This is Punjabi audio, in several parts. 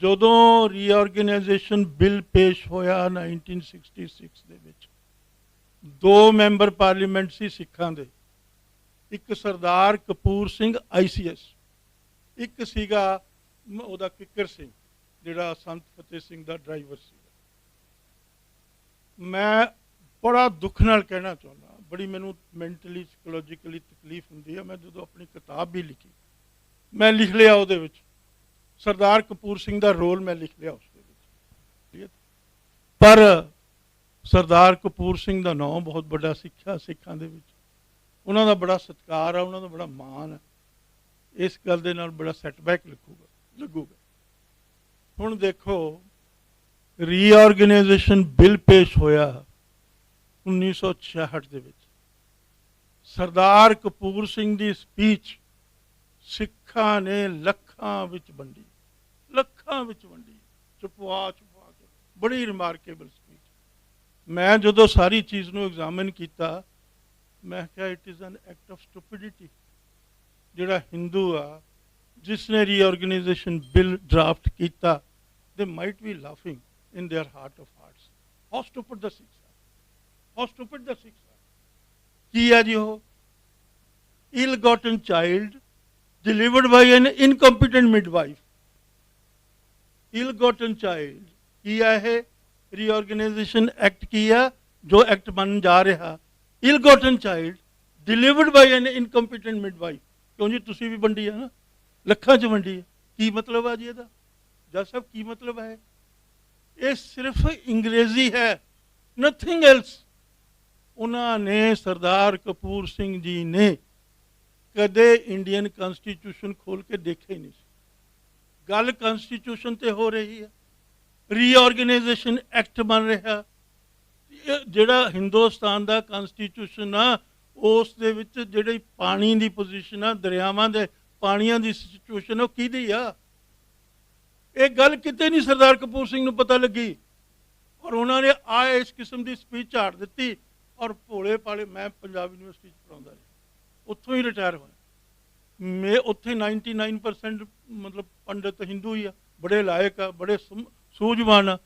ਜਦੋਂ ਰੀਆਰਗੇਨਾਈਜੇਸ਼ਨ ਬਿੱਲ ਪੇਸ਼ ਹੋਇਆ 1966 ਦੇ ਵਿੱਚ, ਦੋ ਮੈਂਬਰ ਪਾਰਲੀਮੈਂਟ ਸੀ ਸਿੱਖਾਂ ਦੇ, ਇੱਕ ਸਰਦਾਰ ਕਪੂਰ ਸਿੰਘ ਆਈਸੀਐਸ ਇੱਕ ਸੀਗਾ ਉਹਦਾ ਕਿੱਕਰ ਸਿੰਘ, ਜਿਹੜਾ ਸੰਤ ਫਤਿਹ ਸਿੰਘ ਦਾ ਡਰਾਈਵਰ ਸੀ ਮੈਂ ਬੜਾ ਦੁੱਖ ਨਾਲ ਕਹਿਣਾ ਚਾਹੁੰਦਾ ਬੜੀ ਮੈਨੂੰ ਮੈਂਟਲੀ ਸਾਈਕੋਲੋਜੀਕਲੀ ਤਕਲੀਫ ਹੁੰਦੀ ਹੈ, ਮੈਂ ਜਦੋਂ ਆਪਣੀ ਕਿਤਾਬ ਵੀ ਲਿਖੀ, ਮੈਂ ਲਿਖ ਲਿਆ ਉਹਦੇ ਵਿੱਚ। ਸਰਦਾਰ ਕਪੂਰ ਸਿੰਘ ਦਾ ਰੋਲ ਮੈਂ ਲਿਖ ਲਿਆ ਉਸ ਦੇ ਵਿੱਚ। ਠੀਕ ਹੈ? ਪਰ ਸਰਦਾਰ ਕਪੂਰ ਸਿੰਘ ਦਾ ਨਾਮ ਬਹੁਤ ਵੱਡਾ ਸਿੱਖਿਆ ਸਿੱਖਾਂ ਦੇ ਵਿੱਚ। ਉਹਨਾਂ ਦਾ ਬੜਾ ਸਤਿਕਾਰ ਆ, ਉਹਨਾਂ ਦਾ ਬੜਾ ਮਾਣ ਆ। ਇਸ ਗੱਲ ਦੇ ਨਾਲ ਬੜਾ ਸੈਟਬੈਕ ਲੱਗੂਗਾ ਲੱਗੂਗਾ। ਹੁਣ ਦੇਖੋ ਰੀਆਰਗੇਨਾਈਜੇਸ਼ਨ ਬਿੱਲ ਪੇਸ਼ ਹੋਇਆ 1966 ਦੇ ਵਿੱਚ। ਸਰਦਾਰ ਕਪੂਰ ਸਿੰਘ ਦੀ ਸਪੀਚ ਸਿੱਖਾਂ ਨੇ ਲੱਖਾਂ ਵਿੱਚ ਵੰਡੀ। ਲੱਖਾਂ ਵਿੱਚ ਵੰਡੀ ਚੁਪਵਾ ਚੁਪਵਾ ਕੇ ਬੜੀ ਰਿਮਾਰਕੇਬਲ ਸਪੀਚ ਮੈਂ ਜਦੋਂ ਸਾਰੀ ਚੀਜ਼ ਨੂੰ ਐਗਜ਼ਾਮਿਨ ਕੀਤਾ ਮੈਂ ਕਿਹਾ it is an act of stupidity ਜਿਹੜਾ ਹਿੰਦੂ ਆ ਜਿਸ ਨੇ ਰੀਆਰਗੇਨਾਈਜੇਸ਼ਨ ਬਿੱਲ ਡਰਾਫਟ ਕੀਤਾ they might be laughing in their heart of hearts how stupid the Sikhs how stupid the Sikhs ਕੀ ਆ ਜੀ ਉਹ ill gotten child delivered by an incompetent midwife ill gotten child. ਕੀ ਹੈ ਇਹ? ਰੀਆਰਗੇਨਾਈਜੇਸ਼ਨ ਐਕਟ ਕੀ ਆ ਜੋ ਐਕਟ ਬਣ ਜਾ ਰਿਹਾ। Ill gotten child delivered delivered by an incompetent ਕਿਉਂ ਜੀ? ਤੁਸੀਂ ਵੀ ਵੰਡੀ ਆ ਨਾ। ਲੱਖਾਂ ਚ ਵੰਡੀ ਆ। ਕੀ ਮਤਲਬ ਆ ਜੀ ਇਹਦਾ? ਜੱਜ ਸਾਹਿਬ, ਕੀ ਮਤਲਬ ਹੈ? ਇਹ ਸਿਰਫ ਅੰਗਰੇਜ਼ੀ ਹੈ। ਨਥਿੰਗ ਐਲਸ ਉਹਨਾਂ ਨੇ ਸਰਦਾਰ ਕਪੂਰ ਸਿੰਘ ਜੀ ਨੇ ਕਦੇ ਇੰਡੀਅਨ ਕਨਸਟੀਟਿਊਸ਼ਨ ਖੋਲ ਕੇ ਦੇਖਿਆ ਹੀ ਨਹੀਂ ਸੀ। ਗੱਲ ਕਨਸਟੀਟਿਊਸ਼ਨ ਤੇ ਹੋ ਰਹੀ ਹੈ। ਰੀਆਰਗੇਨਾਈਜੇਸ਼ਨ ਐਕਟ ਬਣ ਰਿਹਾ। ਇਹ ਜਿਹੜਾ ਹਿੰਦੁਸਤਾਨ ਦਾ ਕਨਸਟੀਟਿਊਸ਼ਨ ਆ, ਉਸ ਦੇ ਵਿੱਚ ਜਿਹੜੀ ਪਾਣੀ ਦੀ ਪੋਜੀਸ਼ਨ ਆ, ਦਰਿਆਵਾਂ ਦੇ ਪਾਣੀਆਂ ਦੀ ਸਿਚੁਏਸ਼ਨ ਉਹ ਕਿਹਦੀ ਆ? ਇਹ ਗੱਲ ਕਿਤੇ ਨਹੀਂ ਸਰਦਾਰ ਕਪੂਰ ਸਿੰਘ ਨੂੰ ਪਤਾ ਲੱਗੀ। ਔਰ ਉਹਨਾਂ ਨੇ ਆ ਇਸ ਕਿਸਮ ਦੀ ਸਪੀਚ ਝਾੜ ਦਿੱਤੀ। ਔਰ ਭੋਲੇ ਪਾਲੇ ਮੈਂ ਪੰਜਾਬ ਯੂਨੀਵਰਸਿਟੀ ਚ ਪੜਾਉਂਦਾ ਰਿਹਾ। ਉੱਥੋਂ ਹੀ ਰਿਟਾਇਰ ਹੋਇਆ। ਮੈਂ ਉੱਥੇ 99% ਮਤਲਬ ਪੰਡਤ ਹਿੰਦੂ ਹੀ ਆ, ਬੜੇ ਲਾਇਕ ਆ, ਬੜੇ ਸਮ- ਸੂਝਵਾਨ ਆ,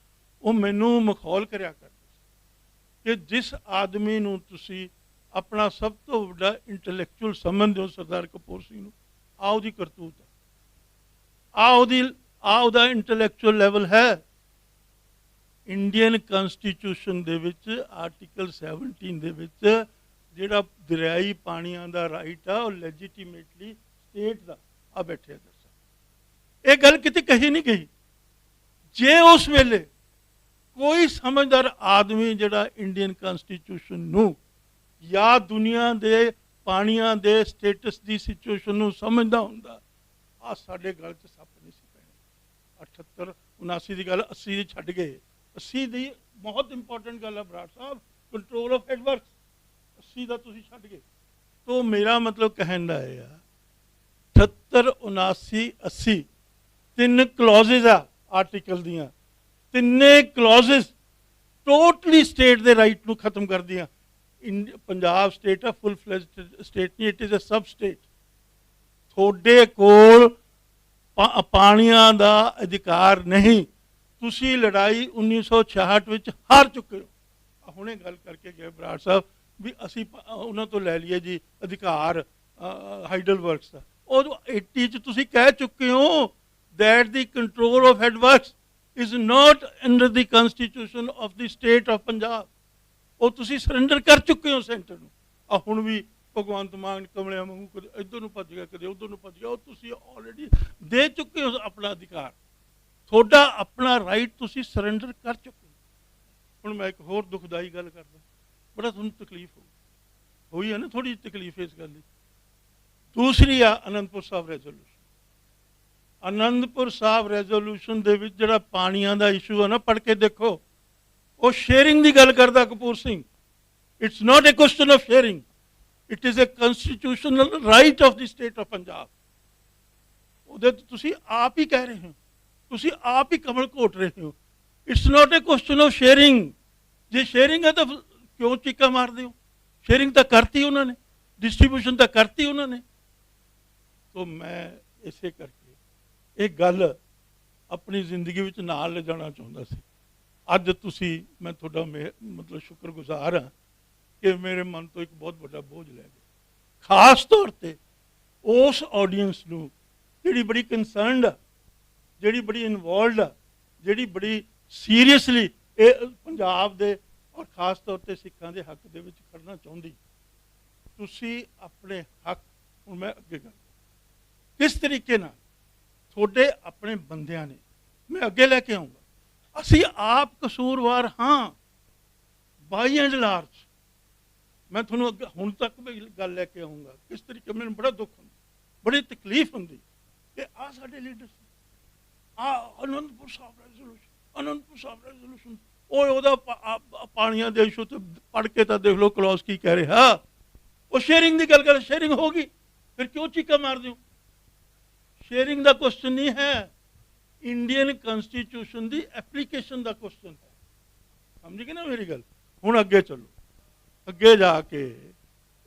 ਉਹ ਮੈਨੂੰ ਮਖੌਲ ਕਰਿਆ ਕਰਦੇ ਸੀ ਕਿ ਜਿਸ ਆਦਮੀ ਨੂੰ ਤੁਸੀਂ ਆਪਣਾ ਸਭ ਤੋਂ ਵੱਡਾ ਇੰਟੈਲੈਕਚੁਅਲ ਸਮਝਦੇ ਹੋ ਸਰਦਾਰ ਕਪੂਰ ਸਿੰਘ ਨੂੰ ਆ ਉਹਦੀ ਕਰਤੂਤ ਆ। ਆ ਉਹਦੀ ਆ ਉਹਦਾ ਇੰਟੈਲੈਕਚੁਅਲ ਲੈਵਲ ਹੈ। ਇੰਡੀਅਨ ਕਨਸਟੀਟਿਊਸ਼ਨ ਦੇ ਵਿੱਚ ਆਰਟੀਕਲ 17 ਦੇ ਵਿੱਚ ਜਿਹੜਾ ਦਰਿਆਈ ਪਾਣੀਆਂ ਦਾ ਰਾਈਟ ਆ, ਉਹ ਲੈਜੀਟੀਮੇਟਲੀ ਸਟੇਟ ਦਾ। ਆ ਬੈਠੇ ਆ ਦੱਸਾਂ। ਇਹ ਗੱਲ ਕਿਤੇ ਕਹੀ ਨਹੀਂ ਗਈ। ਜੇ ਉਸ ਵੇਲੇ ਕੋਈ ਸਮਝਦਾਰ ਆਦਮੀ ਜਿਹੜਾ ਇੰਡੀਅਨ ਕਨਸਟੀਟਿਊਸ਼ਨ ਨੂੰ ਜਾਂ ਦੁਨੀਆ ਦੇ ਪਾਣੀਆਂ ਦੇ ਸਟੇਟਸ ਦੀ ਸਿਚੁਏਸ਼ਨ ਨੂੰ ਸਮਝਦਾ ਹੁੰਦਾ ਆ ਸਾਡੇ ਗੱਲ 'ਚ ਸੱਪ ਨਹੀਂ ਸੀ ਪੈਣਾ। 78 79 ਦੀ ਗੱਲ 80 ਦੀ ਛੱਡ ਗਏ। 80 ਦੀ ਬਹੁਤ ਇੰਪੋਰਟੈਂਟ ਗੱਲ ਹੈ Brar Sahib control of headworks 80 ਦਾ ਤੁਸੀਂ ਛੱਡ ਗਏ। ਤੋਂ ਮੇਰਾ ਮਤਲਬ ਕਹਿਣ ਦਾ ਇਹ ਆ 78 79 80 ਤਿੰਨ ਕਲੌਜ਼ਸ ਆ ਆਰਟੀਕਲ ਦੀਆਂ। ਤਿੰਨੇ ਕਲੌਜ਼ਸ ਟੋਟਲੀ ਸਟੇਟ ਦੇ ਰਾਈਟ ਨੂੰ ਖਤਮ ਕਰਦੀਆਂ। ਇੰਡ- ਪੰਜਾਬ ਸਟੇਟ ਆ ਫੁੱਲ ਫਲੈਜਡ ਸਟੇਟ ਨਹੀਂ it is a sub state ਤੁਹਾਡੇ ਕੋਲ ਪਾ- ਪਾਣੀਆਂ ਦਾ ਅਧਿਕਾਰ ਨਹੀਂ। ਤੁਸੀਂ ਲੜਾਈ 1966 ਵਿੱਚ ਹਾਰ ਚੁੱਕੇ ਹੋ। ਹੁਣੇ ਗੱਲ ਕਰਕੇ ਗਏ ਬਰਾੜ ਸਾਹਿਬ। ਵੀ ਅਸੀਂ ਉਹਨਾਂ ਤੋਂ ਲੈ ਲਈਏ ਜੀ ਅਧਿਕਾਰ ਹਾਈਡਲ ਵਰਕਸ ਦਾ। ਉਹ 80 ਚ ਤੁਸੀਂ ਕਹਿ ਚੁੱਕੇ ਹੋ that the control of headworks is not under the constitution of the state of Punjab ਉਹ ਤੁਸੀਂ ਸਰੈਂਡਰ ਕਰ ਚੁੱਕੇ ਹੋ ਸੈਂਟਰ ਨੂੰ। ਆ ਹੁਣ ਵੀ ਭਗਵੰਤ ਮਾਨ ਕਮਲਿਆਂ ਵਾਂਗੂ ਕਦੇ ਇੱਧਰ ਨੂੰ ਭੱਜ ਗਿਆ, ਕਦੇ ਉੱਧਰ ਨੂੰ ਭੱਜ ਗਿਆ, ਉਹ ਤੁਸੀਂ ਆਲਰੇਡੀ ਦੇ ਚੁੱਕੇ ਹੋ ਆਪਣਾ ਅਧਿਕਾਰ। ਤੁਹਾਡਾ ਆਪਣਾ ਰਾਈਟ ਤੁਸੀਂ ਸਰੈਂਡਰ ਕਰ ਚੁੱਕੇ ਹੋ। ਹੁਣ ਮੈਂ ਇੱਕ ਹੋਰ ਦੁਖਦਾਈ ਗੱਲ ਕਰਦਾ। ਬੜਾ ਤੁਹਾਨੂੰ ਤਕਲੀਫ ਹੋ ਹੋਈ ਹੈ ਨਾ ਥੋੜੀ ਤਕਲੀਫ ਇਸ ਗੱਲ ਦੀ। ਦੂਸਰੀ ਆ ਅਨੰਦਪੁਰ ਸਾਹਿਬ ਰੈਜ਼ੋਲੂਸ਼ਨ ਅਨੰਦਪੁਰ ਸਾਹਿਬ ਰੈਜ਼ੋਲੂਸ਼ਨ ਦੇ ਵਿੱਚ ਜਿਹੜਾ ਪਾਣੀਆਂ ਦਾ ਇਸ਼ੂ ਹੈ ਨਾ, ਪੜ੍ਹ ਕੇ ਦੇਖੋ। ਉਹ ਸ਼ੇਅਰਿੰਗ ਦੀ ਗੱਲ ਕਰਦਾ Kapoor Singh. It's not a question of sharing it is a constitutional right of the state of Punjab ਉਹਦੇ ਤੁਸੀਂ ਆਪ ਹੀ ਕਹਿ ਰਹੇ ਹੋ। ਤੁਸੀਂ ਆਪ ਹੀ ਕਮਲ ਘੋਟ ਰਹੇ ਹੋ। It's not a question of sharing ਜੇ ਸ਼ੇਅਰਿੰਗ ਹੈ ਤਾਂ ਕਿਉਂ ਚੀਕਾ ਮਾਰਦੇ ਹੋ? ਸ਼ੇਅਰਿੰਗ ਤਾਂ ਕਰਤੀ ਉਹਨਾਂ ਨੇ ਡਿਸਟ੍ਰੀਬਿਊਸ਼ਨ ਤਾਂ ਕਰਤੀ ਉਹਨਾਂ ਨੇ। ਤੋਂ ਮੈਂ ਇਸੇ ਕਰਕੇ ਇਹ ਗੱਲ ਆਪਣੀ ਜ਼ਿੰਦਗੀ ਵਿੱਚ ਨਾਲ ਲੈ ਜਾਣਾ ਚਾਹੁੰਦਾ ਸੀ। ਅੱਜ ਤੁਸੀਂ, ਮੈਂ ਤੁਹਾਡਾ ਮੇ- ਮਤਲਬ ਸ਼ੁਕਰਗੁਜ਼ਾਰ ਹਾਂ ਕਿ ਮੇਰੇ ਮਨ ਤੋਂ ਇੱਕ ਬਹੁਤ ਵੱਡਾ ਬੋਝ ਲੈ ਗਏ ਖਾਸ ਤੌਰ ਤੇ ਉਸ ਆਡੀਅנס ਨੂੰ ਜਿਹੜੀ ਬੜੀ ਕੰਸਰਨਡ ਆ, ਜਿਹੜੀ ਬੜੀ ਇਨਵੋਲਡ ਆ, ਜਿਹੜੀ ਬੜੀ ਸੀਰੀਅਸਲੀ ਇਹ ਪੰਜਾਬ ਦੇ ਖਾਸ ਤੌਰ ਤੇ ਸਿੱਖਾਂ ਦੇ ਹੱਕ ਦੇ ਵਿੱਚ ਖੜਨਾ ਚਾਹੁੰਦੀ। ਤੁਸੀਂ ਆਪਣੇ ਹੱਕ, ਹੁਣ ਮੈਂ ਅੱਗੇ ਗੱਲ ਕਿਸ ਤਰੀਕੇ ਨਾਲ? ਤੁਹਾਡੇ ਆਪਣੇ ਬੰਦਿਆਂ ਨੇ। ਮੈਂ ਅੱਗੇ ਲੈ ਕੇ ਆਉਂਗਾ। ਅਸੀਂ ਆਪ ਕਸੂਰਵਾਰ ਹਾਂ। By and large. ਮੈਂ ਤੁਹਾਨੂੰ ਅੱਗੇ ਹੁਣ ਤੱਕ ਵੀ ਗੱਲ ਲੈ ਕੇ ਆਉਂਗਾ। ਕਿਸ ਤਰੀਕੇ ਮੈਨੂੰ ਬੜਾ ਦੁੱਖ ਹੁੰਦਾ। ਬੜੀ ਤਕਲੀਫ ਹੁੰਦੀ ਕਿ ਆ ਸਾਡੇ ਲੀਡਰ ਸੀ ਆ ਅਨੰਦਪੁਰ ਸਾਹਿਬ ਰੈਜ਼ੋਲੂਸ਼ਨ ਅਨੰਦਪੁਰ ਸਾਹਿਬ ਰੈਜ਼ੋਲੂਸ਼ਨ ਉਹ ਉਹਦਾ ਪਾਣੀਆਂ ਦੇ ਇਸ਼ੂ ਤੇ ਪੜ ਕੇ ਤਾਂ ਦੇਖ ਲਓ ਕਲੌਸ ਕੀ ਕਹਿ ਰਿਹਾ। ਉਹ ਸ਼ੇਅਰਿੰਗ ਦੀ ਗੱਲ ਕਰ ਸ਼ੇਅਰਿੰਗ ਹੋਗੀ ਫਿਰ ਕਿਉਂ ਚੀਕਾ ਮਾਰਦੇ ਹੋ? ਸ਼ੇਅਰਿੰਗ ਦਾ ਕੁਐਸਚਨ ਨਹੀਂ ਹੈ। ਇੰਡੀਅਨ ਕਨਸਟੀਟਿਊਸ਼ਨ ਦੀ ਐਪਲੀਕੇਸ਼ਨ ਦਾ ਕੁਐਸਚਨ ਹੈ। ਸਮਝ ਗਏ ਨਾ ਮੇਰੀ ਗੱਲ? ਹੁਣ ਅੱਗੇ ਚੱਲੋ। ਅੱਗੇ ਜਾ ਕੇ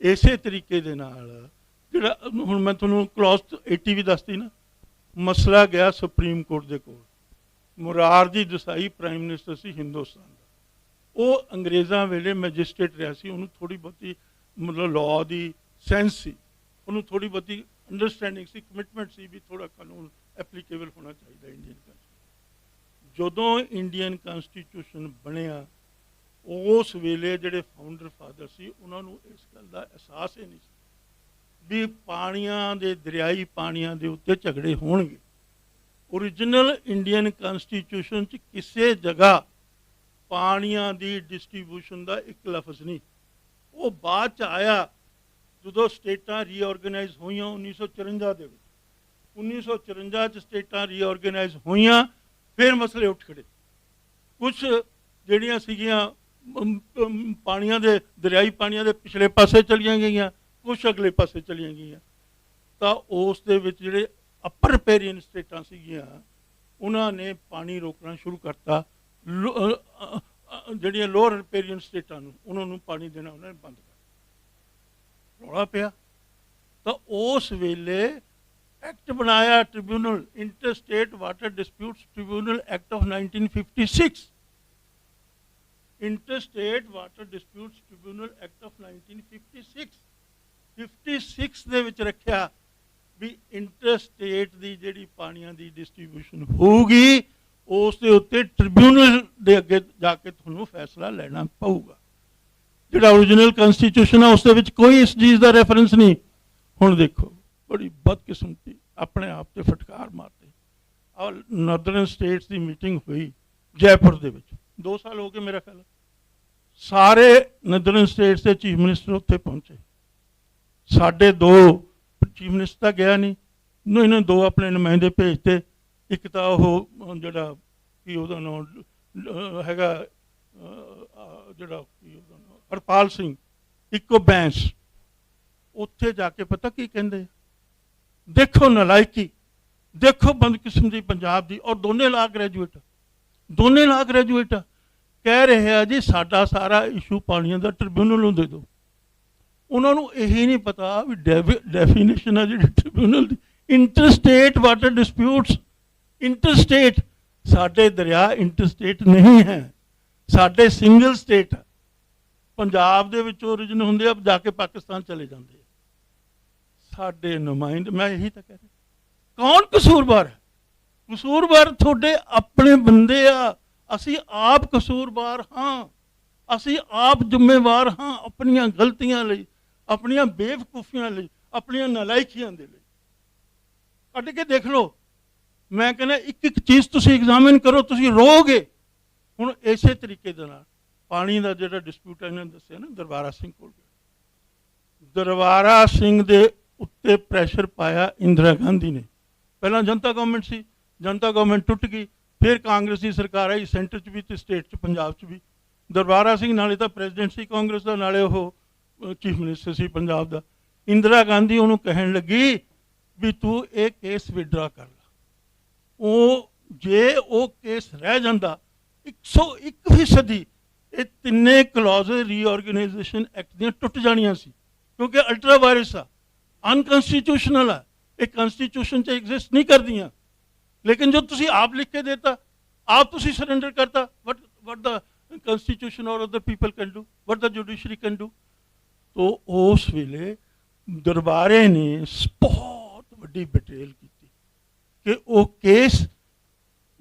ਇਸੇ ਤਰੀਕੇ ਦੇ ਨਾਲ ਜਿਹੜਾ, ਹੁਣ ਮੈਂ ਤੁਹਾਨੂੰ ਕਲੌਸ 80 ਵੀ ਦੱਸਦੀ ਨਾ। ਮਸਲਾ ਗਿਆ ਸੁਪਰੀਮ ਕੋਰਟ ਦੇ ਕੋਲ। ਮੁਰਾਰਜੀ ਦਸਾਈ ਪ੍ਰਾਈਮ ਮਿਨਿਸਟਰ ਸੀ ਹਿੰਦੁਸਤਾਨ ਦਾ। ਉਹ ਅੰਗਰੇਜ਼ਾਂ ਵੇਲੇ ਮੈਜਿਸਟ੍ਰੇਟ ਰਿਹਾ ਸੀ, ਉਹਨੂੰ ਥੋੜੀ ਬਹੁਤੀ ਮਤਲਬ ਲਾਅ ਦੀ ਸੈਂਸ ਸੀ। ਉਹਨੂੰ ਥੋੜੀ ਬਹੁਤੀ ਅੰਡਰਸਟੈਂਡਿੰਗ ਸੀ ਕਮਿਟਮੈਂਟ ਸੀ ਵੀ ਥੋੜਾ ਕਾਨੂੰਨ ਐਪਲੀਕੇਬਲ ਹੋਣਾ ਚਾਹੀਦਾ ਇੰਡੀਅਨ ਕੰਸਟੀਟਿਊਸ਼ਨ ਜਦੋਂ ਇੰਡੀਅਨ ਕਨਸਟੀਟਿਊਸ਼ਨ ਬਣਿਆ, ਉਸ ਵੇਲੇ ਜਿਹੜੇ ਫਾਊਂਡਰ ਫਾਦਰ ਸੀ, ਉਹਨਾਂ ਨੂੰ ਇਸ ਗੱਲ ਦਾ ਅਹਿਸਾਸ ਹੀ ਨਹੀਂ ਸੀ ਵੀ ਪਾਣੀਆਂ ਦੇ, ਦਰਿਆਈ ਪਾਣੀਆਂ ਦੇ ਉੱਤੇ ਝਗੜੇ ਹੋਣਗੇ। ਓਰੀਜਨਲ ਇੰਡੀਅਨ ਕਨਸਟੀਟਿਊਸ਼ਨ 'ਚ ਕਿਸੇ ਜਗ੍ਹਾ ਪਾਣੀਆਂ ਦੀ ਡਿਸਟ੍ਰੀਬਿਊਸ਼ਨ ਦਾ ਇੱਕ ਲਫ਼ਜ਼ ਨਹੀਂ। ਉਹ ਬਾਅਦ ਚ ਆਇਆ ਜਦੋਂ ਸਟੇਟਾਂ ਰੀਆਰਗੇਨਾਈਜ਼ ਹੋਈਆਂ 1954 ਦੇ ਵਿੱਚ। 1954 ਚ ਸਟੇਟਾਂ ਰੀਆਰਗੇਨਾਈਜ਼ ਹੋਈਆਂ, ਫਿਰ ਮਸਲੇ ਉੱਠ ਖੜੇ। ਕੁਝ ਜਿਹੜੀਆਂ ਸੀਗੀਆਂ ਪਾਣੀਆਂ ਦੇ, ਦਰਿਆਈ ਪਾਣੀਆਂ ਦੇ ਪਿਛਲੇ ਪਾਸੇ ਚਲੀਆਂ ਗਈਆਂ ਕੁਝ ਅਗਲੇ ਪਾਸੇ ਚਲੀਆਂ ਗਈਆਂ। ਤਾਂ ਉਸ ਦੇ ਵਿੱਚ ਜਿਹੜੇ ਅਪਰ ਰਿਪੇਰੀਅਨ ਸਟੇਟਾਂ ਸੀਗੀਆਂ, ਉਹਨਾਂ ਨੇ ਪਾਣੀ ਰੋਕਣਾ ਸ਼ੁਰੂ ਕਰਤਾ। ਲੋ- ਜਿਹੜੀਆਂ ਲੋਅਰ ਰਿਪੇਰੀਅਨ ਸਟੇਟਾਂ ਨੂੰ, ਉਹਨਾਂ ਨੂੰ ਪਾਣੀ ਦੇਣਾ ਉਹਨਾਂ ਨੇ ਬੰਦ ਕਰ ਰੌਲਾ ਪਿਆ। ਤਾਂ ਉਸ ਵੇਲੇ ਐਕਟ ਬਣਾਇਆ tribunal inter state water disputes tribunal act of 1956 inter state water disputes tribunal act of 1956 56 ਦੇ ਵਿੱਚ ਰੱਖਿਆ। ਵੀ ਇੰਟਰ ਸਟੇਟ ਦੀ ਜਿਹੜੀ ਪਾਣੀਆਂ ਦੀ ਡਿਸਟ੍ਰੀਬਿਊਸ਼ਨ ਹੋਊਗੀ, ਉਸ ਦੇ ਉੱਤੇ ਟ੍ਰਿਬਿਊਨਲ ਦੇ ਅੱਗੇ ਜਾ ਕੇ ਤੁਹਾਨੂੰ ਫੈਸਲਾ ਲੈਣਾ ਪਊਗਾ। ਜਿਹੜਾ ਓਰੀਜਨਲ ਕਨਸਟੀਟਿਊਸ਼ਨ ਹੈ ਉਸ ਦੇ ਵਿੱਚ ਕੋਈ ਇਸ ਚੀਜ਼ ਦਾ ਰੈਫਰੈਂਸ ਨਹੀਂ। ਹੁਣ ਦੇਖੋ, ਬੜੀ ਬਦਕਿਸਮਤੀ ਆਪਣੇ ਆਪ ਤੇ ਫਟਕਾਰ ਮਾਰਦੇ। ਆ ਨਾਰਦਰਨ ਸਟੇਟਸ ਦੀ ਮੀਟਿੰਗ ਹੋਈ ਜੈਪੁਰ ਦੇ ਵਿੱਚ। 2 ਸਾਲ ਹੋ ਗਏ ਮੇਰਾ ਖਿਆਲ। ਸਾਰੇ ਨਾਰਦਰਨ ਸਟੇਟਸ ਦੇ ਚੀਫ ਮਿਨਿਸਟਰ ਉੱਥੇ ਪਹੁੰਚੇ। ਸਾਡੇ ਦੋ ਚੀਫ ਮਿਨਿਸਟਰ ਤਾਂ ਗਿਆ ਨਹੀਂ ਨੂੰ ਇਹਨਾਂ ਦੋ ਆਪਣੇ ਨੁਮਾਇੰਦੇ ਭੇਜਤੇ। ਇੱਕ ਤਾਂ ਉਹ, ਜਿਹੜਾ ਕੀ ਉਹਦਾ ਨਾਮ ਹੈਗਾ ਜਿਹੜਾ ਕੀ ਉਹਦਾ ਨਾਮ, ਹਰਪਾਲ ਸਿੰਘ। ਇੱਕੋ ਬੈਂਸ। ਉੱਥੇ ਜਾ ਕੇ ਪਤਾ ਕੀ ਕਹਿੰਦੇ ਦੇਖੋ ਨਲਾਇਕੀ। ਦੇਖੋ ਬੰਦ ਕਿਸਮ ਦੀ ਪੰਜਾਬ ਦੀ। ਔਰ ਦੋਨੇ ਲਾ ਗ੍ਰੈਜੂਏਟ ਦੋਨੇ ਲਾ ਗ੍ਰੈਜੂਏਟ ਕਹਿ ਰਹੇ ਆ ਜੀ, ਸਾਡਾ ਸਾਰਾ ਇਸ਼ੂ ਪਾਣੀਆਂ ਦਾ ਟ੍ਰਿਬਿਊਨਲ ਨੂੰ ਦੇ ਦਿਓ। ਉਹਨਾਂ ਨੂੰ ਇਹੀ ਨਹੀਂ ਪਤਾ ਵੀ ਡੈਫੀਨੇਸ਼ਨ ਹੈ ਜਿਹੜੀ ਟ੍ਰਿਬਿਊਨਲ ਦੀ। ਇੰਟਰਸਟੇਟ ਵਾਟਰ ਡਿਸਪਿਊਟਸ ਇੰਟਰਸਟੇਟ ਸਾਡੇ ਦਰਿਆ ਇੰਟਰਸਟੇਟ ਨਹੀਂ ਹੈ। ਸਾਡੇ ਸਿੰਗਲ ਸਟੇਟ ਪੰਜਾਬ ਦੇ ਵਿੱਚ origin ਹੁੰਦੇ ਆ, ਜਾ ਕੇ ਪਾਕਿਸਤਾਨ ਚਲੇ ਜਾਂਦੇ ਆ। ਸਾਡੇ ਨੁਮਾਇੰਦ, ਮੈਂ ਇਹੀ ਤਾਂ ਕਹਿ ਰਿਹਾ। ਕੌਣ ਕਸੂਰਵਾਰ ਹੈ? ਕਸੂਰਵਾਰ ਤੁਹਾਡੇ ਆਪਣੇ ਬੰਦੇ ਆ। ਅਸੀਂ ਆਪ ਕਸੂਰਵਾਰ ਹਾਂ। ਅਸੀਂ ਆਪ ਜ਼ਿੰਮੇਵਾਰ ਹਾਂ ਆਪਣੀਆਂ ਗਲਤੀਆਂ ਲਈ। ਆਪਣੀਆਂ ਬੇਵਕੂਫੀਆਂ ਲਈ, ਆਪਣੀਆਂ ਨਲਾਇਕੀਆਂ ਦੇ ਲਈ। ਕੱਢ ਕੇ ਦੇਖ ਲਓ। ਮੈਂ ਕਹਿੰਦਾ, ਇੱਕ ਇੱਕ ਚੀਜ਼ ਤੁਸੀਂ ਐਗਜ਼ਾਮਿਨ ਕਰੋ, ਤੁਸੀਂ ਰੋਗੇ ਹੁਣ ਇਸੇ ਤਰੀਕੇ ਦੇ ਨਾਲ, ਪਾਣੀ ਦਾ ਜਿਹੜਾ ਡਿਸਪਿਊਟ ਹੈ, ਇਹਨਾਂ ਨੇ ਦੱਸਿਆ ਨਾ, ਦਰਬਾਰਾ ਸਿੰਘ ਕੋਲ ਗਿਆ। ਦਰਬਾਰਾ ਸਿੰਘ ਦੇ ਉੱਤੇ ਪ੍ਰੈਸ਼ਰ ਪਾਇਆ ਇੰਦਰਾ ਗਾਂਧੀ ਨੇ। ਪਹਿਲਾਂ ਜਨਤਾ ਗਵਰਨਮੈਂਟ ਸੀ, ਜਨਤਾ ਗਵਰਨਮੈਂਟ ਟੁੱਟ ਗਈ, ਫਿਰ ਕਾਂਗਰਸ ਦੀ ਸਰਕਾਰ ਆਈ, ਸੈਂਟਰ 'ਚ ਵੀ ਤੇ ਸਟੇਟ 'ਚ, ਪੰਜਾਬ 'ਚ ਵੀ। ਦਰਬਾਰਾ ਸਿੰਘ ਨਾਲੇ ਤਾਂ ਪ੍ਰੈਜ਼ੀਡੈਂਟ ਸੀ, ਕਾਂਗਰਸ ਦਾ, ਨਾਲੇ ਉਹ ਚੀਫ ਮਿਨਿਸਟਰ ਸੀ ਪੰਜਾਬ ਦਾ, ਇੰਦਰਾ ਗਾਂਧੀ ਉਹਨੂੰ ਕਹਿਣ ਲੱਗੀ ਵੀ ਤੂੰ ਇਹ ਕੇਸ ਵਿਡਰਾ ਕਰ ਲਾ। ਉਹ ਜੇ ਉਹ ਕੇਸ ਰਹਿ ਜਾਂਦਾ 101 ਫੀਸਦੀ ਇਹ ਤਿੰਨੇ ਕਲੌਜ਼ ਰੀਆਰਗੇਨਾਈਜੇਸ਼ਨ ਐਕਟ ਦੀਆਂ ਟੁੱਟ ਜਾਣੀਆਂ ਸੀ, ਕਿਉਂਕਿ ਅਲਟਰਾ ਵਾਇਰਸ ਆ ਅਨਕਨਸਟੀਟਿਊਸ਼ਨਲ ਆ, ਇਹ ਕਨਸਟੀਟਿਊਸ਼ਨ 'ਚ ਐਗਜ਼ਿਸਟ ਨਹੀਂ ਕਰਦੀਆਂ। ਲੇਕਿਨ ਜੋ ਤੁਸੀਂ ਆਪ ਲਿਖ ਕੇ ਦੇਤਾ, ਆਪ ਤੁਸੀਂ ਸਰੈਂਡਰ ਕਰਤਾ ਵਟ ਵਟ ਦਾ ਕਨਸਟੀਟਿਊਸ਼ਨ ਔਰ other people can do what the judiciary can do ਤੋ ਉਸ ਵੇਲੇ ਦਰਬਾਰੇ ਨੇ ਬਹੁਤ ਵੱਡੀ ਬਟੇਲ ਕੀਤੀ ਕਿ ਉਹ ਕੇਸ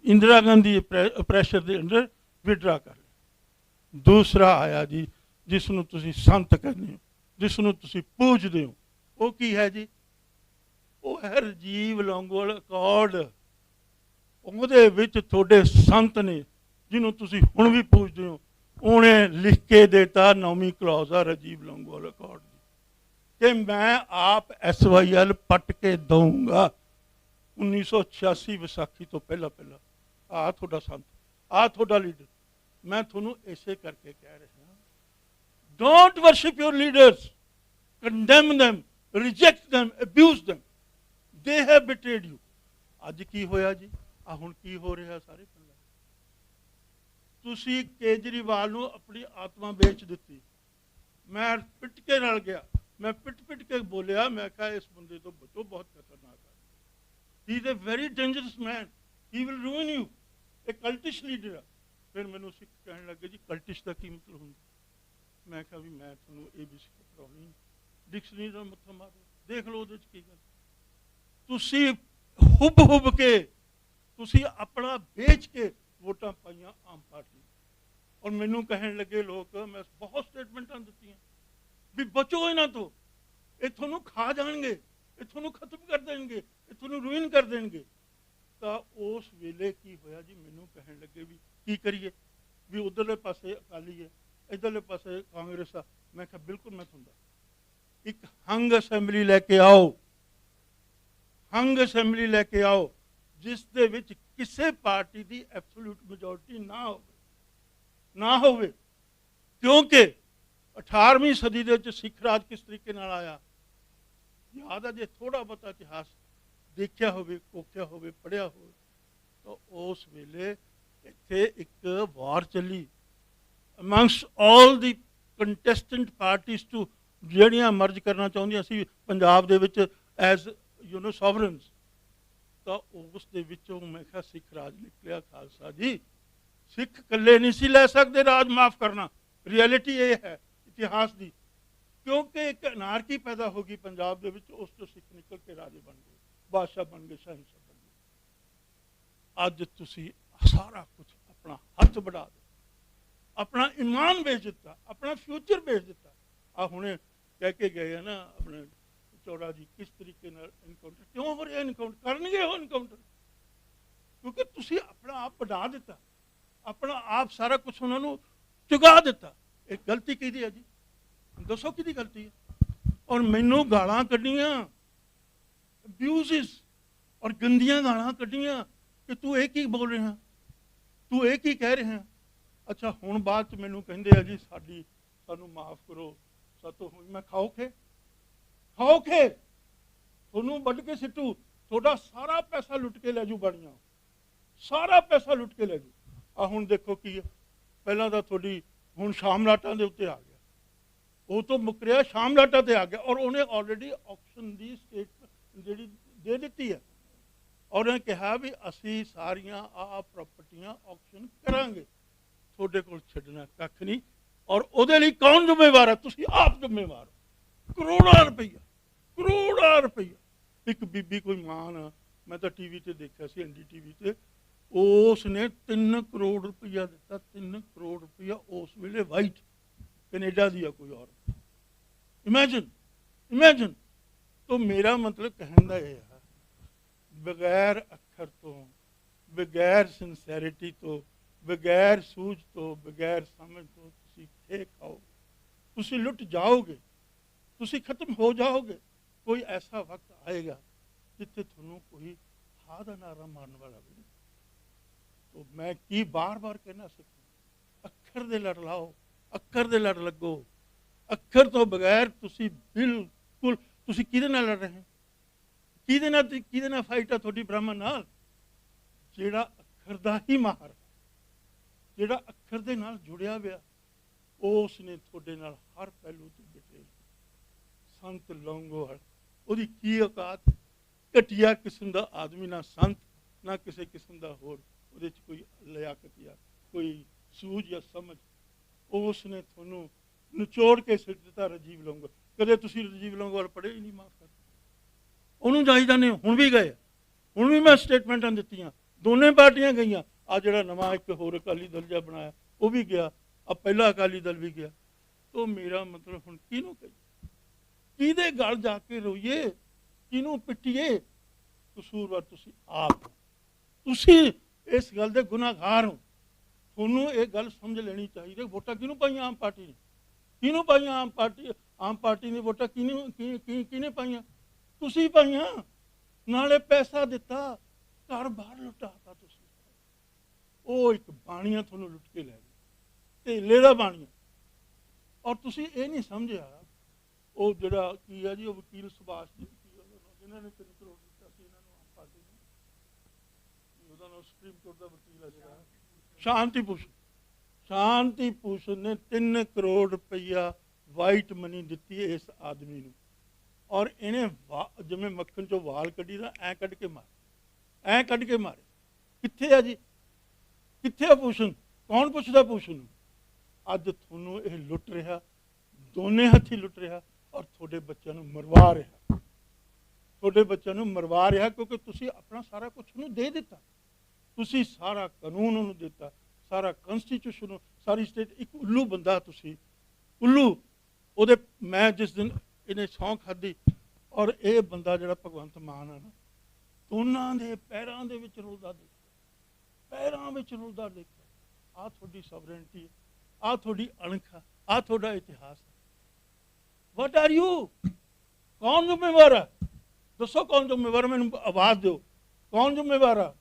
ਇੰਦਰਾ ਗਾਂਧੀ ਪ੍ਰੈਸ਼ਰ ਦੇ ਅੰਦਰ ਵਿਡਰਾ ਕਰ ਲਿਆ। ਦੂਸਰਾ ਆਇਆ ਜੀ ਜਿਸ ਨੂੰ ਤੁਸੀਂ ਸੰਤ ਕਹਿੰਦੇ ਹੋ ਜਿਸ ਨੂੰ ਤੁਸੀਂ ਪੂਜਦੇ ਹੋ, ਉਹ ਕੀ ਹੈ ਜੀ? ਉਹ ਹੈ ਰਜੀਵ ਲੌਂਗੋਵਾਲ ਅਕੋਰਡ ਉਹਦੇ ਵਿੱਚ ਤੁਹਾਡੇ ਸੰਤ ਨੇ, ਜਿਹਨੂੰ ਤੁਸੀਂ ਹੁਣ ਵੀ ਪੂਜਦੇ ਹੋ ਉਹਨੇ ਲਿਖ ਕੇ ਦਿੱਤਾ ਨੌਵੀਂ ਕਲੌਜ਼ ਆ ਰਜੀਵ ਲੌਂਗੋਵਾਲ ਅਕੋਰਡ ਦੀ ਕਿ ਮੈਂ ਆਪ ਐਸਵਾਈਐਲ ਪੱਟ ਕੇ ਦਊਂਗਾ। 1986 ਵਿਸਾਖੀ ਤੋਂ ਪਹਿਲਾਂ ਪਹਿਲਾਂ। ਆ ਤੁਹਾਡਾ ਸੰਤ, ਆ ਤੁਹਾਡਾ ਲੀਡਰ ਮੈਂ ਤੁਹਾਨੂੰ ਇਸੇ ਕਰਕੇ ਕਹਿ ਰਿਹਾ don't worship your leaders condemn them, reject them, abuse them they have betrayed you ਅੱਜ ਕੀ ਹੋਇਆ ਜੀ? ਆ ਹੁਣ ਕੀ ਹੋ ਰਿਹਾ ਸਾਰੇ ਤੁਸੀਂ ਕੇਜਰੀਵਾਲ ਨੂੰ ਆਪਣੀ ਆਤਮਾ ਵੇਚ ਦਿੱਤੀ। ਮੈਂ ਪਿੱਟ ਕੇ ਨਾਲ ਗਿਆ। ਮੈਂ ਪਿੱਟ ਪਿੱਟ ਕੇ ਬੋਲਿਆ, ਮੈਂ ਕਿਹਾ ਇਸ ਬੰਦੇ ਤੋਂ ਬਚੋ, ਬਹੁਤ ਖਤਰਨਾਕ ਹੈ he is a very dangerous man he will ruin you ਇਹ ਕਲਟਿਸ਼ ਲੀਡਰ ਆ। ਫਿਰ ਮੈਨੂੰ ਸਿੱਖ ਕਹਿਣ ਲੱਗੇ, ਜੀ ਕਲਟਿਸ਼ ਦਾ ਕੀ ਮਤਲਬ ਹੁੰਦਾ? ਮੈਂ ਕਿਹਾ ਵੀ ਮੈਂ ਤੁਹਾਨੂੰ ਇਹ ਵੀ ਸਿੱਖ ਪੜਾਉਣੀ ਡਿਕਸ਼ਨਰੀ ਦਾ ਮੱਥਾ ਮਾਰੋ। ਦੇਖ ਲਓ ਉਹਦੇ ਚ ਕੀ ਗੱਲ। ਤੁਸੀਂ ਹੁਬ ਹੁਬ ਕੇ, ਤੁਸੀਂ ਆਪਣਾ ਵੇਚ ਕੇ ਵੋਟਾਂ ਪਾਈਆਂ ਆਮ ਪਾਰਟੀ ਔਰ ਮੈਨੂੰ ਕਹਿਣ ਲੱਗੇ ਲੋਕ, ਮੈਂ ਬਹੁਤ ਸਟੇਟਮੈਂਟਾਂ ਦਿੱਤੀਆਂ ਵੀ ਬਚੋ ਇਹਨਾਂ ਤੋਂ। ਇਹ ਤੁਹਾਨੂੰ ਖਾ ਜਾਣਗੇ, ਇਹ ਤੁਹਾਨੂੰ ਖਤਮ ਕਰ ਦੇਣਗੇ, ਇਹ ਤੁਹਾਨੂੰ ਰੂਇਨ ਕਰ ਦੇਣਗੇ। ਤਾਂ ਉਸ ਵੇਲੇ ਕੀ ਹੋਇਆ ਜੀ? ਮੈਨੂੰ ਕਹਿਣ ਲੱਗੇ ਵੀ ਕੀ ਕਰੀਏ? ਵੀ ਉਧਰਲੇ ਪਾਸੇ ਅਕਾਲੀ ਹੈ, ਇਧਰਲੇ ਪਾਸੇ ਕਾਂਗਰਸ ਆ। ਮੈਂ ਕਿਹਾ, ਬਿਲਕੁਲ ਮੈਂ ਤੁਹਾਨੂੰ ਇੱਕ ਹੰਗ ਅਸੈਂਬਲੀ ਲੈ ਕੇ ਆਓ। ਹੰਗ ਅਸੈਂਬਲੀ ਲੈ ਕੇ ਆਓ। ਜਿਸ ਦੇ ਵਿੱਚ ਕਿਸੇ ਪਾਰਟੀ ਦੀ ਐਬਸੋਲੂਟ ਮੈਜੋਰਟੀ ਨਾ ਹੋਵੇ ਨਾ ਹੋਵੇ, ਕਿਉਂਕਿ 18ਵੀਂ ਸਦੀ ਦੇ ਵਿੱਚ ਸਿੱਖ ਰਾਜ ਕਿਸ ਤਰੀਕੇ ਨਾਲ ਆਇਆ? ਯਾਦ ਆ ਜੇ ਥੋੜਾ ਬਹੁਤਾ ਇਤਿਹਾਸ ਦੇਖਿਆ ਹੋਵੇ ਕੋਖਿਆ ਹੋਵੇ ਪੜਿਆ ਹੋਵੇ, ਤਾਂ ਉਸ ਵੇਲੇ ਇੱਥੇ ਇੱਕ ਵਾਰ ਚੱਲੀ। Amongst all the contestant parties to ਜਿਹੜੀਆਂ ਮਰਜ ਕਰਨਾ ਚਾਹੁੰਦੀਆਂ ਸੀ, ਪੰਜਾਬ ਦੇ ਵਿੱਚ ਐਜ਼ ਯੂ نو ਸੋਵਰਨਸ ਤਾਂ ਉਸ ਦੇ ਵਿੱਚੋਂ ਮੈਂ ਕਿਹਾ, ਸਿੱਖ ਰਾਜ ਨਿਕਲਿਆ ਖਾਲਸਾ ਜੀ। ਸਿੱਖ ਇਕੱਲੇ ਨਹੀਂ ਸੀ ਲੈ ਸਕਦੇ, ਰਾਜ ਮਾਫ ਕਰਨਾ। ਰਿਐਲਿਟੀ ਇਹ ਹੈ, ਇਤਿਹਾਸ ਦੀ। ਕਿਉਂਕਿ ਇੱਕ ਅਨਾਰਕੀ ਪੈਦਾ ਹੋ ਗਈ ਪੰਜਾਬ ਦੇ ਵਿੱਚ, ਉਸ ਤੋਂ ਸਿੱਖ ਨਿਕਲ ਕੇ ਰਾਜੇ ਬਣ ਗਏ, ਬਾਦਸ਼ਾਹ ਬਣ ਗਏ ਸ਼ਹਿਨशाह ਬਣ ਗਏ। ਅੱਜ ਤੁਸੀਂ ਸਾਰਾ ਕੁਝ ਆਪਣਾ ਹੱਥ ਵੜਾ ਦਿਓ ਆਪਣਾ ਇਮਾਨ ਵੇਚ ਦਿੱਤਾ, ਆਪਣਾ ਫਿਊਚਰ ਵੇਚ ਦਿੱਤਾ। ਆ ਹੁਣੇ ਕਹਿ ਕੇ ਗਏ ਆ ਨਾ, ਆਪਣੇ ਚੌੜਾ ਜੀ, ਕਿਸ ਤਰੀਕੇ ਨਾਲ ਇਨਕਾਊਂਟਰ ਕਿਉਂ ਹੋ ਰਿਹਾ ਇਨਕਾਊਂਟਰ ਕਰਨਗੇ ਉਹ ਇਨਕਾਊਂਟਰ ਕਿਉਂਕਿ ਤੁਸੀਂ ਆਪਣਾ ਆਪ ਬਣਾ ਦਿੱਤਾ। ਆਪਣਾ ਆਪ ਸਾਰਾ ਕੁਝ ਉਹਨਾਂ ਨੂੰ ਚੁਗਾ ਦਿੱਤਾ। ਇਹ ਗਲਤੀ ਕਿਹਦੀ ਹੈ ਜੀ? ਦੱਸੋ ਕਿਹਦੀ ਗਲਤੀ ਹੈ? ਔਰ ਮੈਨੂੰ ਗਾਲਾਂ ਕੱਢੀਆਂ ਅਬਿਊਜ਼ਸ ਔਰ ਗੰਦੀਆਂ ਗਾਲਾਂ ਕੱਢੀਆਂ ਕਿ ਤੂੰ ਇਹ ਕੀ ਬੋਲ ਰਿਹਾ? ਤੂੰ ਇਹ ਕੀ ਕਹਿ ਰਿਹਾ? ਅੱਛਾ, ਹੁਣ ਬਾਅਦ ਚ ਮੈਨੂੰ ਕਹਿੰਦੇ ਆ ਜੀ, ਸਾਡੀ, ਸਾਨੂੰ ਮਾਫ ਕਰੋ, ਸਾਤੋਂ ਹੁਣ ਮੈਂ ਖਾਓ ਖੇ। ਖਾਓ ਖੇ ਤੁਹਾਨੂੰ ਵੱਢ ਕੇ ਸਿੱਟੂ, ਤੁਹਾਡਾ ਸਾਰਾ ਪੈਸਾ ਲੁੱਟ ਕੇ ਲੈ ਜੂ ਬਣੀਆਂ। ਸਾਰਾ ਪੈਸਾ ਲੁੱਟ ਕੇ ਲੈ ਜੂ। ਆ ਹੁਣ ਦੇਖੋ ਕੀ ਹੈ। ਪਹਿਲਾਂ ਤਾਂ ਤੁਹਾਡੀ ਹੁਣ ਸ਼ਾਮਲਾਟਾਂ ਦੇ ਉੱਤੇ ਆ ਗਿਆ। ਉਹ ਤੋਂ ਮੁਕਰਿਆ ਸ਼ਾਮਲਾਟਾਂ ਤੇ ਆ ਗਿਆ ਔਰ ਉਹਨੇ ਆਲਰੇਡੀ ਆਕਸ਼ਨ ਦੀ ਸਟੇਟ ਜਿਹੜੀ ਦੇ ਦਿੱਤੀ ਹੈ। ਔਰ ਉਹਨੇ ਕਿਹਾ ਵੀ ਅਸੀਂ ਸਾਰੀਆਂ ਆ ਪ੍ਰਾਪਰਟੀਆਂ ਆਕਸ਼ਨ ਕਰਾਂਗੇ। ਤੁਹਾਡੇ ਕੋਲ ਛੱਡਣਾ ਕੱਖ ਨਹੀਂ। ਔਰ ਉਹਦੇ ਲਈ ਕੌਣ ਜ਼ਿੰਮੇਵਾਰ ਹੈ? ਤੁਸੀਂ ਆਪ ਜ਼ਿੰਮੇਵਾਰ ਹੋ। ਕਰੋੜਾਂ ਰੁਪਈਆ ਕਰੋੜਾਂ ਰੁਪਈਆ। ਇੱਕ ਬੀਬੀ ਕੋਈ ਮਾਂ ਨਾ, ਮੈਂ ਤਾਂ ਟੀਵੀ ਤੇ ਦੇਖਿਆ ਸੀ ਐਨਡੀ ਟੀਵੀ ਤੇ। ਉਸ ਨੇ 3 ਕਰੋੜ ਰੁਪਈਆ ਦਿੱਤਾ 3 ਕਰੋੜ ਰੁਪਈਆ ਉਸ ਵੇਲੇ ਵਾਈਟ ਕੈਨੇਡਾ ਦੀ ਆ ਕੋਈ ਔਰਤ। ਇਮੇਜਿਨ ਇਮੇਜਿਨ ਤੋਂ ਮੇਰਾ ਮਤਲਬ ਕਹਿਣ ਦਾ ਇਹ ਹੈ ਬਗੈਰ ਅੱਖਰ ਤੋਂ, ਬਗੈਰ ਸਿੰਸੈਰਿਟੀ ਤੋਂ, ਬਗੈਰ ਸੂਝ ਤੋਂ, ਬਗੈਰ ਸਮਝ ਤੋਂ ਤੁਸੀਂ ਖੇ ਖਾਓ ਤੁਸੀਂ ਲੁੱਟ ਜਾਓਗੇ। ਤੁਸੀਂ ਖਤਮ ਹੋ ਜਾਓਗੇ। ਕੋਈ ਐਸਾ ਵਕਤ ਆਏਗਾ ਜਿੱਥੇ ਤੁਹਾਨੂੰ ਕੋਈ ਹਾਹ ਦਾ ਨਾਰਾ ਮਾਰਨ ਵਾਲਾ ਵੀ ਨਹੀਂ। ਤੋ ਮੈਂ ਕੀ ਬਾਰ-ਬਾਰ ਕਹਿਣਾ ਸਿੱਖਾਂ, ਅੱਖਰ ਦੇ ਲੜ ਲਾਓ, ਅੱਖਰ ਦੇ ਲੜ ਲੱਗੋ। ਅੱਖਰ ਤੋਂ ਬਗੈਰ ਤੁਸੀਂ ਬਿਲਕੁਲ, ਤੁਸੀਂ ਕਿਹਦੇ ਨਾਲ ਲੜ ਰਹੇ ਹੋ? ਕਿਹਦੇ ਨਾਲ ਕਿਹਦੇ ਨਾਲ ਫਾਈਟ ਆ ਤੁਹਾਡੀ ਬ੍ਰਾਹਮਣ ਨਾਲ? ਜਿਹੜਾ ਅੱਖਰ ਦਾ ਹੀ ਮਾਹਰ ਜਿਹੜਾ ਅੱਖਰ ਦੇ ਨਾਲ ਜੁੜਿਆ ਹੋਇਆ ਉਸ ਨੇ ਤੁਹਾਡੇ ਨਾਲ ਹਰ ਪਹਿਲੂ ਤੇ ਬਿਟੇ ਸੰਤ ਲੌਂਗੋਵਾਲ। ਉਹਦੀ ਕੀ ਔਕਾਤ? ਘਟੀਆ ਕਿਸਮ ਦਾ ਆਦਮੀ, ਨਾ ਸੰਤ, ਨਾ ਕਿਸੇ ਕਿਸਮ ਦਾ ਹੋਰ। ਉਹਦੇ ਚ ਕੋਈ ਲਿਆਕਤ ਜਾਂ ਕੋਈ ਸੂਝ ਜਾਂ ਸਮਝ। ਉਸ ਨੇ ਤੁਹਾਨੂੰ ਨਿਚੋੜ ਕੇ ਸਿੱਟ ਦਿੱਤਾ ਰਜੀਵ ਲੰਗਰ ਕਦੇ ਤੁਸੀਂ ਰਜੀਵ ਲੌਂਗੋਵਾਲ ਪੜ੍ਹੇ ਹੀ ਨਹੀਂ, ਮਾਫ ਕਰ ਉਹਨੂੰ ਜਾਈਦਾ ਨੇ ਹੁਣ ਵੀ ਗਏ। ਹੁਣ ਵੀ ਮੈਂ ਸਟੇਟਮੈਂਟਾਂ ਦਿੱਤੀਆਂ। ਦੋਨੇ ਪਾਰਟੀਆਂ ਗਈਆਂ। ਆ ਜਿਹੜਾ ਨਵਾਂ ਇੱਕ ਹੋਰ ਅਕਾਲੀ ਦਲ ਜਿਹਾ ਬਣਾਇਆ, ਉਹ ਵੀ ਗਿਆ। ਆ ਪਹਿਲਾ ਅਕਾਲੀ ਦਲ ਵੀ ਗਿਆ। ਉਹ ਮੇਰਾ ਮਤਲਬ ਹੁਣ ਕਿਹਨੂੰ ਕਹੀ ਕਿਹਦੇ ਗਲ ਜਾ ਕੇ ਰੋਈਏ? ਕਿਹਨੂੰ ਪਿੱਟੀਏ? ਕਸੂਰਵਾਰ ਤੁਸੀਂ ਆਪ ਤੁਸੀਂ ਇਸ ਗੱਲ ਦੇ ਗੁਨਾਹਗਾਰ ਹੋ। ਤੁਹਾਨੂੰ ਇਹ ਗੱਲ ਸਮਝ ਲੈਣੀ ਚਾਹੀਦੀ। ਵੋਟਾਂ ਕਿਹਨੂੰ ਪਾਈਆਂ ਆਮ ਪਾਰਟੀ ਨੇ? ਕਿਹਨੂੰ ਪਾਈਆਂ ਆਮ ਪਾਰਟੀ? ਆਮ ਪਾਰਟੀ ਨੇ ਵੋਟਾਂ ਕਿਹਨੂੰ ਕੀ- ਕਿਹਨੇ ਪਾਈਆਂ? ਤੁਸੀਂ ਪਾਈਆਂ। ਨਾਲੇ ਪੈਸਾ ਦਿੱਤਾ। ਘਰ ਬਾਹਰ ਲੁਟਾਤਾ ਤੁਸੀਂ। ਉਹ ਇੱਕ ਬਾਣੀਆਂ ਤੁਹਾਨੂੰ ਲੁੱਟ ਕੇ ਲੈ ਗਈ ਢੇਲੇ ਦਾ ਬਾਣੀਆਂ। ਔਰ ਤੁਸੀਂ ਇਹ ਨਹੀਂ ਸਮਝਿਆ ਉਹ ਜਿਹੜਾ ਕੀ ਆ ਜੀ ਉਹ ਵਕੀਲ ਸੁਭਾਸ਼ ਜੀ ਕੀ ਉਹਦਾ ਨਾਮ, ਜਿਨ੍ਹਾਂ ਨੇ 3 ਕਰੋੜ ਦਿੱਤਾ ਸੀ ਇਹਨਾਂ ਨੂੰ ਆਮ ਪਾਰਟੀ ਨੂੰ ਉਹਦਾ ਨਾਮ ਸੁਪਰੀਮ ਕੋਰਟ ਦਾ ਵਕੀਲ ਆ ਜਿਹੜਾ। ਸ਼ਾਂਤੀ ਭੂਸ਼ਣ ਸ਼ਾਂਤੀ ਭੂਸ਼ਣ ਨੇ 3 ਕਰੋੜ ਰੁਪਈਆ ਵਾਈਟ ਮਨੀ ਦਿੱਤੀ ਇਸ ਆਦਮੀ ਨੂੰ। ਔਰ ਇਹਨੇ ਜਿਵੇਂ ਮੱਖਣ ਚੋਂ ਵਾਲ ਕੱਢੀ ਦਾ ਐ ਕੱਢ ਕੇ ਮਾਰੇ। ਐ ਕੱਢ ਕੇ ਮਾਰੇ। ਕਿੱਥੇ ਆ ਜੀ? ਕਿੱਥੇ ਆ ਭੂਸ਼ਣ? ਕੌਣ ਪੁੱਛਦਾ ਭੂਸ਼ਣ ਨੂੰ? ਅੱਜ ਤੁਹਾਨੂੰ ਇਹ ਲੁੱਟ ਰਿਹਾ। ਦੋਨੇ ਹੱਥੀ ਲੁੱਟ ਰਿਹਾ। ਔਰ ਤੁਹਾਡੇ ਬੱਚਿਆਂ ਨੂੰ ਮਰਵਾ ਰਿਹਾ। ਤੁਹਾਡੇ ਬੱਚਿਆਂ ਨੂੰ ਮਰਵਾ ਰਿਹਾ ਕਿਉਂਕਿ ਤੁਸੀਂ ਆਪਣਾ ਸਾਰਾ ਕੁਝ ਉਹਨੂੰ ਦੇ ਦਿੱਤਾ। ਤੁਸੀਂ ਸਾਰਾ ਕਾਨੂੰਨ ਉਹਨੂੰ ਦਿੱਤਾ, ਸਾਰਾ ਕਨਸਟੀਟਿਊਸ਼ਨ ਸਾਰੀ ਸਟੇਟ ਇੱਕ ਉੱਲੂ ਬੰਦਾ ਤੁਸੀਂ। ਉੱਲੂ, ਉਹਦੇ, ਮੈਂ ਜਿਸ ਦਿਨ ਇਹਨੇ ਸਹੁੰ ਖਾਧੀ, ਔਰ ਇਹ ਬੰਦਾ ਜਿਹੜਾ ਭਗਵੰਤ ਮਾਨ ਆ ਨਾ, ਦੋਨਾਂ ਦੇ ਪੈਰਾਂ ਦੇ ਵਿੱਚ ਰੁਲਦਾ ਦੇਖਿਆ। ਪੈਰਾਂ ਵਿੱਚ ਰੁਲਦਾ ਦੇਖਿਆ। ਆ ਤੁਹਾਡੀ ਸਵਰੇਨਟੀ ਹੈ ਆ ਤੁਹਾਡੀ ਅਣਖ ਆ ਤੁਹਾਡਾ ਇਤਿਹਾਸ ਵਟ ਆਰ ਯੂ ਕੌਣ ਜ਼ਿੰਮੇਵਾਰ ਹੈ? ਦੱਸੋ ਕੌਣ ਜ਼ਿੰਮੇਵਾਰ ਮੈਨੂੰ ਆਵਾਜ਼ ਦਿਓ। ਕੌਣ ਜ਼ਿੰਮੇਵਾਰ ਹੈ?